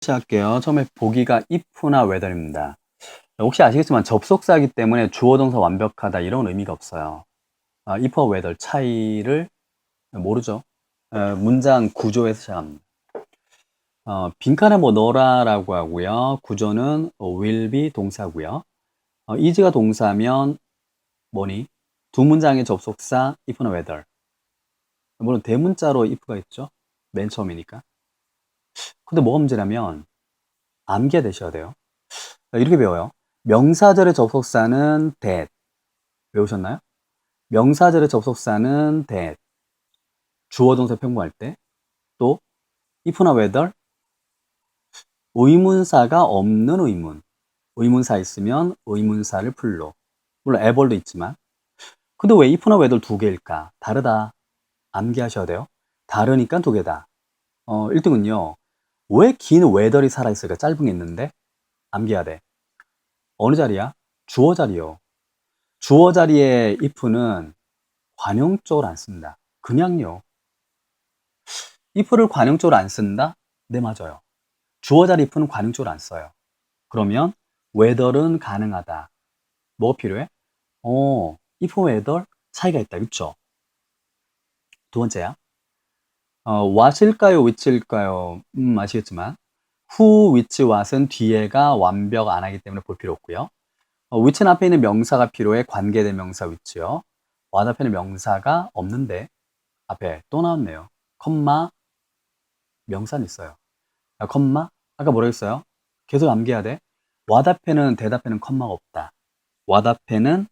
시작할게요. 처음에 보기가 if나 whether입니다. 혹시 아시겠지만 접속사이기 때문에 주어 동사 완벽하다 이런 의미가 없어요. 아, if와 whether 차이를 모르죠. 에, 문장 구조에서 시작합니다. 어, 빈칸에 뭐 넣어라라고 하고요. 구조는 will be 동사고요. 어, is가 동사면 뭐니? 두 문장의 접속사 if나 whether. 물론 대문자로 if가 있죠. 맨 처음이니까. 근데 뭐가 문제냐면 암기가 되셔야 돼요. 이렇게 배워요. 명사절의 접속사는 that. 외우셨나요? 명사절의 접속사는 that. 주어 동사 평구할 때. 또 if나 whether 의문사가 없는 의문. 의문사 있으면 의문사를 풀로. 물론 ever도 있지만. 근데 왜 if나 whether 두 개일까? 다르다. 암기하셔야 돼요. 다르니까 두 개다. 어, 1등은요. 왜긴 whether이 살아있을까? 짧은 게 있는데 암기해야 돼. 어느 자리야? 주어 자리요. 주어 자리에 if는 관용적으로 안 쓴다. 그냥요. if를 관용적으로 안 쓴다? 네, 맞아요. 주어 자리 if는 관용적으로 안 써요. 그러면 whether은 가능하다. 뭐가 필요해? 어, if, whether 차이가 있다. 그쵸? 두 번째야. 어, what일까요? which일까요? 음, 아시겠지만 who, which, what은 뒤에가 완벽 안 하기 때문에 볼 필요 없고요. 어, which는 앞에 있는 명사가 필요해 관계된 명사 which요. what 앞에는 명사가 없는데 앞에 또 나왔네요. 컴마 명사는 있어요. 아, 컴마 아까 뭐라 했어요? 계속 암기해야 돼. what 앞에는 대답에는 컴마가 없다. what 앞에는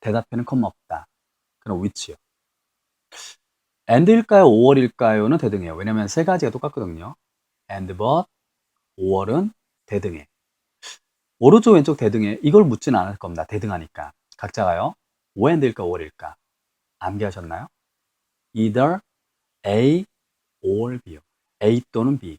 대답에는 컴마 없다. 그럼 which요. And일까요? or일까요?는 대등해요. 왜냐면 세 가지가 똑같거든요. and, but, or은 대등해. 오른쪽 왼쪽 대등해. 이걸 묻지는 않을 겁니다. 대등하니까. 각자가요. o and일까 or일까? 암기하셨나요? either A or B요. A 또는 B.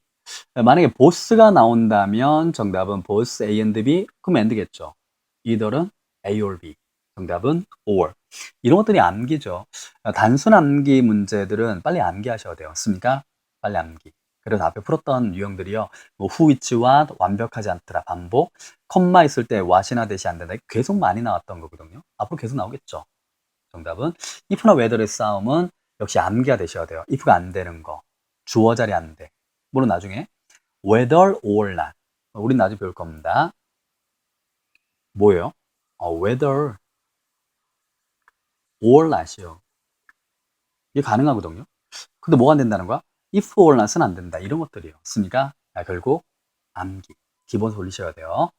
만약에 both가 나온다면 정답은 both A and B 그럼 and겠죠. either은 A or B. 정답은 or. 이런 것들이 암기죠. 단순 암기 문제들은 빨리 암기하셔야 돼요. 맞습니까? 빨리 암기. 그래서 앞에 풀었던 유형들이요. 뭐 who, which, what 완벽하지 않더라. 반복. 컴마 있을 때 what이나 대시 안 된다. 계속 많이 나왔던 거거든요. 앞으로 계속 나오겠죠. 정답은 if나 whether의 싸움은 역시 암기가 되셔야 돼요. if가 안 되는 거. 주어 자리 안 돼. 물론 나중에 whether or not. 우린 나중에 배울 겁니다. 뭐예요? 어, whether or not이요. 이게 가능하거든요. 근데 뭐가 안 된다는 거야? if or not은 안 된다. 이런 것들이요. 있습니까? 자, 결국 암기. 기본서 올리셔야 돼요.